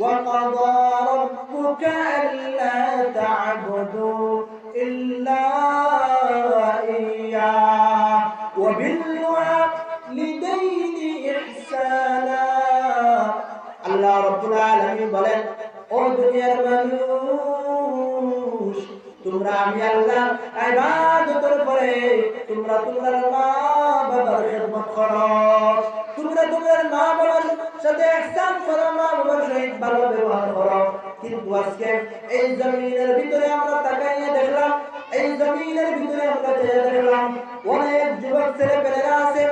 وقضى ربك ألا تعبدوا إلا إياه. وبالوالدين إحسانا. الله رب العالمين بلد قل دنيا তোমরা আমি আল্লাহ ইবাদতের পরে তোমরা তোমার মা বাবার খিদমত করো। তোমরা তোমার মা বাবার সাথে ইহসান করো, মা বাবার সহিত ভালো ব্যবহার করো। কিন্তু আজকে এই জমিনের ভিতরে আমরা তাকাইয়ে দেখলাম, এই জমিনের ভিতরে আমরা দেখলাম, অনেক যুবক ছেলে পেলেরা আছে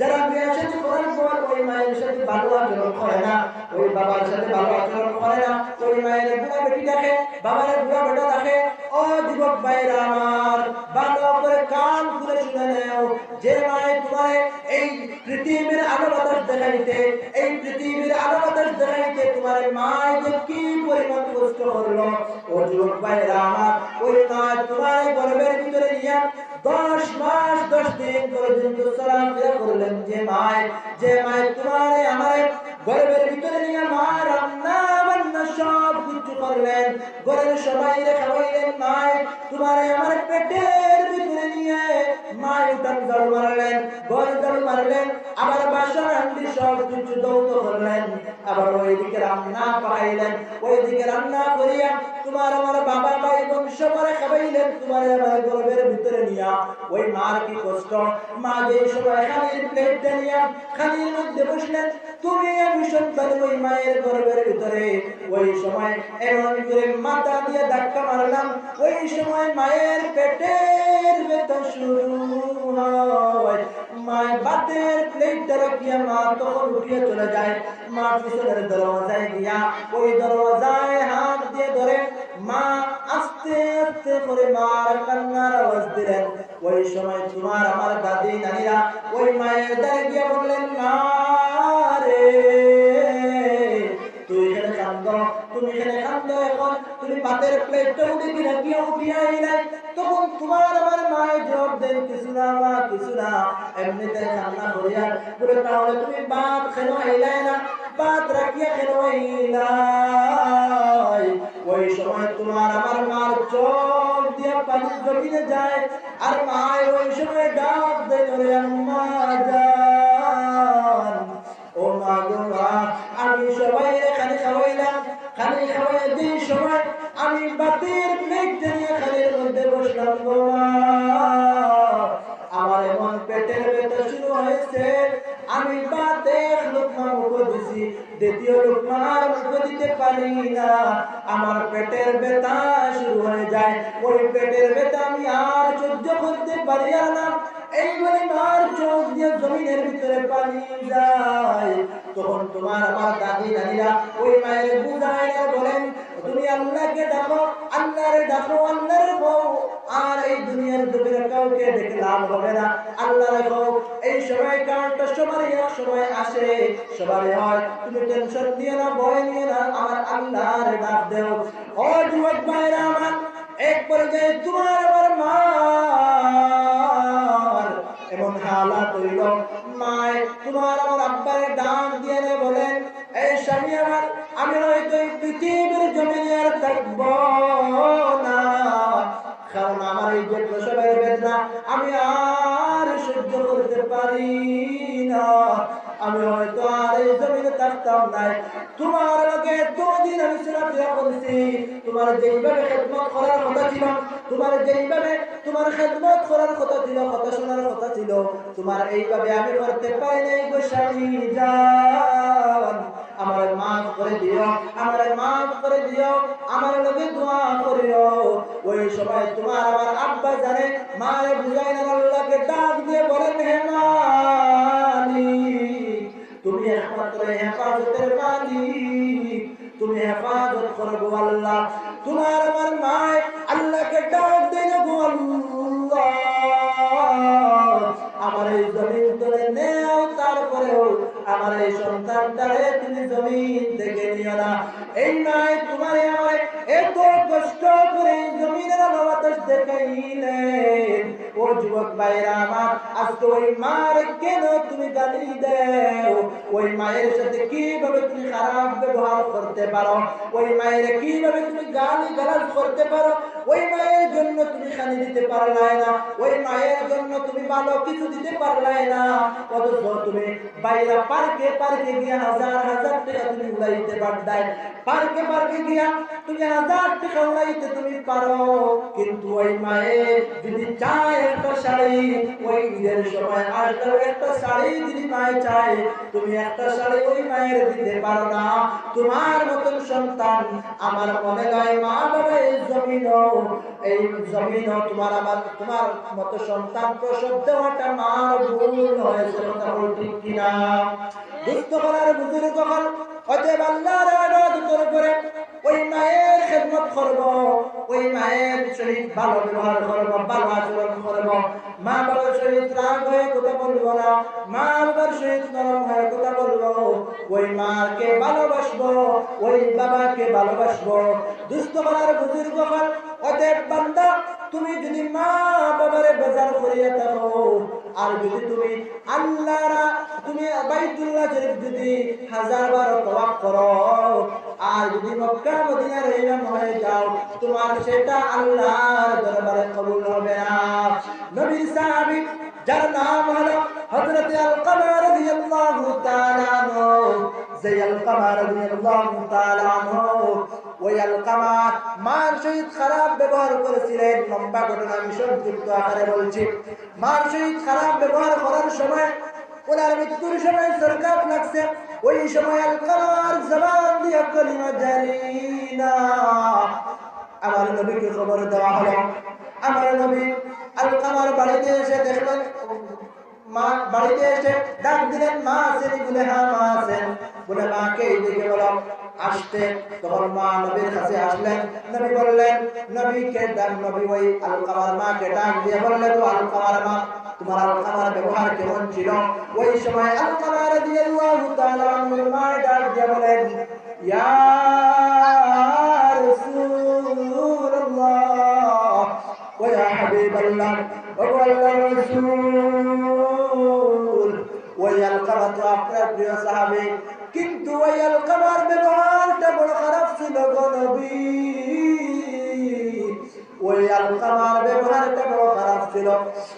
যারা বিয়ের সাথে করার ওই মায়ের সাথে ভালো আচরণ করে না। ওই বাবার সাথে ভালো আচরণ করে না। ওই মায়ের বুড়া বেটি দেখে, বাবার বুড়া বেটা দেখে, ও যুবক ভাইরা আমার ভালো করে কান খুলে শুনে নেও। যে মায়ে তোমার এই পৃথিবীর আলো বাতাস দেখাইতে, এই পৃথিবীর আলো বাতাস দেখাইতে তোমার মায় যে কি পরিমাণ কষ্ট করল, ও যুবক ভাইরা আমার, ওই মা তোমার গর্বের ভিতরে নিয়ে দশ মাস, দশ দিন পর্যন্ত চলাফেরা করলেন যে মায় যে মায় তোমারে আমার গর্বের ভিতরে নিয়ে মা রান্না বান্না সব কিছু করলেন। ঘরের সবাই খাওয়াইলেন মায়, তোমারে আমার পেটের ভিতরে নিয়ে মায় উঠান জল মারলেন, ঘর জল মারলেন। আবার বাসা রান্দি সব কিছু দৌত করলেন, আবার ওইদিকে রান্না পাইলেন, ওইদিকে রান্না করিয়া তোমার আমার বাবা ভাই বোন সবার খাওয়াইলেন তোমার আমার গর্বের ভিতরে নিয়া। ওই মার কি কষ্ট? মা যে সময় খালির প্লেটটা নিয়া খালির মধ্যে বসলেন, তুমি আমি সন্তান, ওই মায়ের গর্বের ভিতরে। ওই সময় এমন করে মাথা দিয়ে ধাক্কা মারলাম, ওই সময় মায়ের পেটের বেতন শুরু হয়। মায়ের বাতের প্লেটটা রাখিয়া মা তখন চলে যায় মা পিছনের দরওয়াজায় গিয়া ওই দরওয়াজায় হাত দিয়ে ধরে মা আস্তে আস্তে করে মার কান্নার আওয়াজ দিলেন। ওই সময় তোমার আমার দাদি নানিরা ওই মায়ের দ্বারে গিয়ে বললেন, মা রে, তুই এখানে কান্দ, তুমি এখন তুমি পাতের প্লেটটা উঠে কিনা গিয়ে উঠিয়ে আইলাই তখন তোমার আমার মায়ের জবাব দেন কিছু না মা, কিছু না। এমনিতে কান্না করিয়া বলে, তাহলে তুমি বাপ কেন আইলাই না? বাপ রাখিয়া কেন আইলাই? ওই সময় তোমার আমার মার চোখ দিয়ে পানি জমিনে যায়, আর মায় ওই দ্বিতীয় লোকমা আর দিতে পারি না। আমার পেটের ব্যথা শুরু হয়ে যায়। ওই পেটের ব্যথা আমি আর সহ্য করতে পারি না। এই বলে মার চোখ দিয়ে জমিনের ভিতরে পানি যায়। তখন তোমার আমার দাদি নানিরা ওই মায়ের বুঝায় বলেন তুমি আল্লাহকে ডাকো আল্লাহরে ডাকো আল্লাহরে বউ। কাউকে ডেকে লাভ হবে না। আল্লাহ রাখো এই সময় কারণটা সবারই এক সময় আসে। সবারই হয়, তুমি টেনশন নিয়ে না, ভয় নিয়ে না, আমার আল্লাহর ডাক দেও। ও যুবক ভাইরা আমার, এক পর্যায়ে তোমার আমার মার এমন হালাত হইল। মায়, তোমার আমার আব্বারে ডাক দিয়ে বলেন, এই স্বামী আমার, আমি হয়তো পৃথিবীর জমিনে আর থাকব। আমি হয়তো আর এই জমিনে থাকতাম নাই। তোমার আমি করছি তোমার যেইভাবে খেদমত করার কথা ছিল, তোমার যেইভাবে তোমার খেদমত করার কথা ছিল, কথা শোনার কথা ছিল, তোমার এইভাবে আমি করতে নাই গো স্বামী যান আমার মাফ করে দিও, আমার মাফ করে দিও, আমার লগে দোয়া করিও। ওই সময় তোমার আমার আব্বা জানে, মারে বুঝাই না আল্লাহকে ডাক দিয়ে বলেন হে তুমি একমাত্র হেফাজতের মালিক, তুমি হেফাজত করব আল্লাহ। তোমার আমার মায় আল্লাহকে ডাক দেয় গো আমার এই জমিন তোরে নেও, তারপরেও আমার এই সন্তানটারে তুমি জমিন থেকে নিও না। এই নাই তোমার ও যুবক ভাইরা আমার, আজকে ওই মার কেন তুমি গালি দেও? ওই মায়ের সাথে কীভাবে তুমি খারাপ ব্যবহার করতে পারো? ওই মায়ের কীভাবে তুমি গালি গালাজ করতে পারো? ওই মায়ের জন্য তুমি খানি দিতে পারলাই না, ওই মায়ের জন্য তুমি ভালো কিছু দিতে পারলাই না। অথচ তুমি বাইরা পার্কে পার্কে গিয়া হাজার হাজার টাকা তুমি উড়াইতে পারদাই পার্কে পার্কে গিয়া তুমি হাজার টাকা উড়াইতে তুমি পারো, কিন্তু ওই মায়ের যদি চায় একটা শাড়ি, ওই ঈদের সময় আসলে একটা শাড়ি যদি মায়ে চায়, তুমি একটা শাড়ি ওই মায়ের দিতে পারো না। তোমার মতন সন্তান আমার মনে হয় মা বাবা এই জমিনও এই জমিন তোমার আমার তোমার মতো সন্তান প্রসব দেওয়াটা মার ভুল হয়েছে, কথা বল ঠিক কিনা? দুস্থ করার বুঝুর যখন অতএব আল্লাহর করে, ওই মায়ের করব, ওই মায়ের সহিত ভালো ব্যবহার করব, ভালো আচরণ করব। মা বাবার সহিত রাগ হয়ে কথা বলব না, মা বাবার সহিত নরম হয়ে কথা বলব। ওই মাকে ভালোবাসবো, ওই বাবাকে ভালোবাসবো। দুস্থ বলার বুজুর্গ হল অতএব বান্দা তুমি যদি মা বাবারে বাজার করিয়া থাকো আর যদি তুমি আল্লাহরা, তুমি বাইতুল্লাহ শরীফ যদি হাজার বার তওয়াফ করো, আর যদি মক্কা মদিনার ইমাম হয়ে যাও, তোমার সেটা আল্লাহর দরবারে কবুল হবে না। নবী সাহাবী, যার নাম হলো হযরত আল-কামা রাদিয়াল্লাহু তাআলা আনহু, যেই আল-কামা রাদিয়াল্লাহু তাআলা আনহু ওই আল-কামা মার খারাপ ব্যবহার করেছিলেন। আকারে বলছি। মার খারাপ ব্যবহার করার সময়, ওনার মৃত্যুর সময় সরকার লাগছে। ওই আমার নবীকে খবর দেওয়া হলো। আমার নবী আল-কামার বাড়িতে এসে দেখলেন, মা বাড়িতে এসে ডাক দিলেন, মা আছেন বলে হ্যাঁ মা আছেন বলে, মাকে এই দিকে বলো। আসতে তখন মা নবীর কাছে আসলেন। নবী বললেন নবীকে ডাক, নবী ওই আলকামার মাকে ডাক? দিয়ে বললেন তো আলকামার মা, তোমার আলকামার ব্যবহার কেমন ছিল? ওই সময় আলকামার রাদিয়াল্লাহু তাআলা আনহুর মা ডাক দিয়ে বলেন, ইয়া রাসূলুল্লাহ, ওয়া হাবিবাল্লাহ, ওয়া রাসূল ওই আলকামা তো আপনার প্রিয় সাহাবী কিন্তু ওই আলকামার ব্যবহারটা বড় খারাপ ছিল গো নবী। ওই আলকামার ব্যবহারটা বড় খারাপ ছিল।